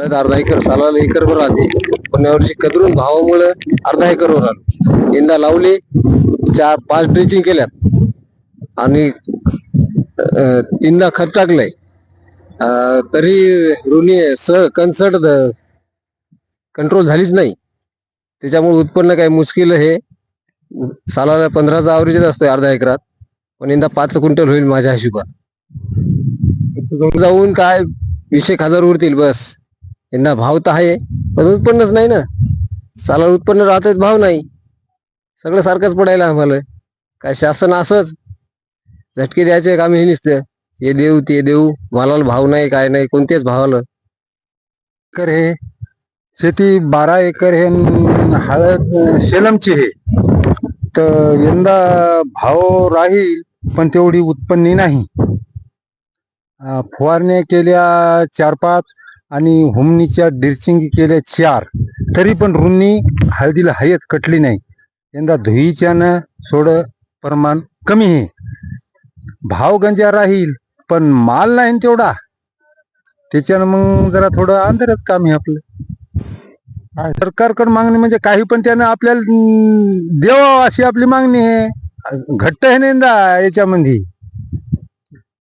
अर्धा एकर सालाला एकरभर राहते. पण यावर्षी कदरून भावामुळे अर्धा एकरवर आलो यंदा लावले चार पाच ड्रिचिंग केल्यात. आणि अं, तीनदा खत टाकलंय. अं, तरी रुनी स कन्सर्ट कंट्रोल झालीच नाही. त्याच्यामुळे उत्पन्न काय मुश्किल हे सालाला पंधराचा आवरेजच असतोय अर्धा एकरात. पण यंदा पाच क्विंटल होईल माझ्या हिशोबात. जाऊन काय वीस एक हजार उरतील बस. यांना भाव तर आहे पण उत्पन्नच नाही ना. साला उत्पन्न राहतच भाव नाही. सगळं सारखंच पडायला आम्हाला. काय शासन असंच. झटके द्यायचे काम हे नसतं? हे देऊ ते देऊ. मालाला भाव नाही काय नाही कोणत्याच भावाला. कर हे शेती बारा एकर हे हळद शेलमची हे. तर यंदा भाव राहील पण तेवढी उत्पन्नी नाही. फवारण्या केल्या चार पाच आणि हुमणीच्या ड्रिचिंग केल्या चार. तरी पण रुन्नी हळदीला हयत कटली नाही. यंदा धुईच्यानं थोडं प्रमाण कमी आहे. भाव गंजा राहील पण माल नाही तेवढा. त्याच्यानं मग जरा थोडं अंधारच काम आहे आपलं. सरकारकडे मागणी म्हणजे काही पण त्यानं आपल्याला अं, द्यावं अशी आपली मागणी आहे. घट्ट आहे ना यंदा याच्यामध्ये